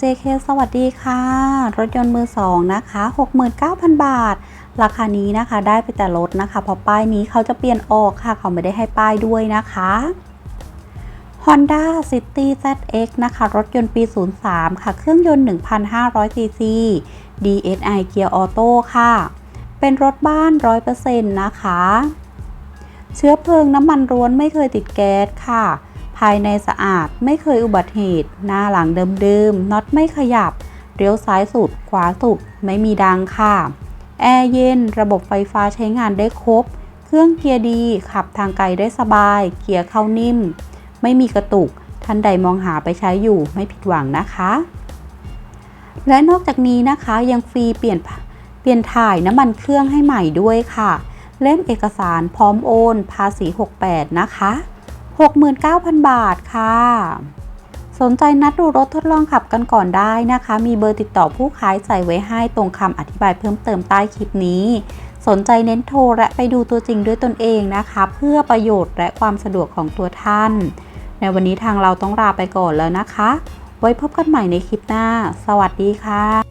JK สวัสดีค่ะ รถยนต์มือสองนะคะ 69,000 บาท ราคานี้นะคะได้ไปแต่รถนะคะเพราะป้ายนี้เขาจะเปลี่ยนออกค่ะ เขาไม่ได้ให้ป้ายด้วยนะคะ Honda City ZX นะคะ รถยนต์ปี 03 ค่ะ เครื่องยนต์ 1,500 cc DSi เกียร์ออโต้ค่ะ เป็นรถบ้าน 100%นะคะ เชื้อเพลิงน้ำมันร้วนไม่เคยติดแก๊สค่ะ ภายในสะอาดไม่เคยอุบัติเหตุ หน้าหลังเดิมๆน็อตไม่ขยับ เลี้ยวซ้ายสุด ขวาสุด ไม่มีดังค่ะ แอร์เย็น ระบบไฟฟ้าใช้งานได้ครบ เครื่องเกียร์ดี ขับทางไกลได้สบาย เกียร์เข้านิ่ม ไม่มีกระตุก ท่านใดมองหาไปใช้อยู่ไม่ผิดหวังนะคะ และนอกจากนี้นะคะยังฟรีเปลี่ยนเปลี่ยนถ่ายน้ำมันเครื่องให้ใหม่ด้วยค่ะ เล่มเอกสารพร้อมโอน ภาษี 68 นะคะ 69,000 บาทค่ะ สนใจนัดดูรถทดลองขับกันก่อนได้นะคะ มีเบอร์ติดต่อผู้ขายใส่ไว้ให้ตรงคำอธิบายเพิ่มเติมใต้คลิปนี้ สนใจเน้นโทรและไปดูตัวจริงด้วยตนเองนะคะ เพื่อประโยชน์และความสะดวกของตัวท่าน ในวันนี้ทางเราต้องลาไปก่อนแล้วนะคะ ไว้พบกันใหม่ในคลิปหน้า สวัสดีค่ะ